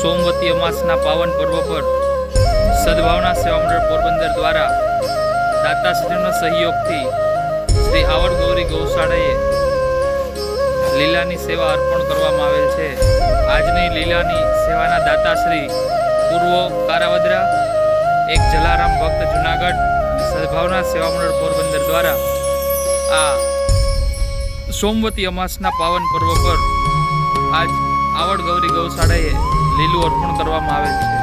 સોમવતી અમાસના પાવન પર્વ પર સદભાવના સેવા મંડળ પોરબંદર દ્વારા દાતાશ્રીના સહયોગથી શ્રી આવડ ગૌરી ગૌશાળાએ લીલાની સેવા અર્પણ કરવામાં આવેલ છે. આજની લીલાની સેવાના દાતાશ્રી પૂર્વ કારાવદરા, એક જલારામ ભક્ત જુનાગઢ, સદભાવના સેવા મંડળ પોરબંદર દ્વારા આ સોમવતી અમાસના પાવન પર્વ પર આજ આવડ ગૌરી ગૌશાળાએ લીલું અર્પણ કરવામાં આવે છે.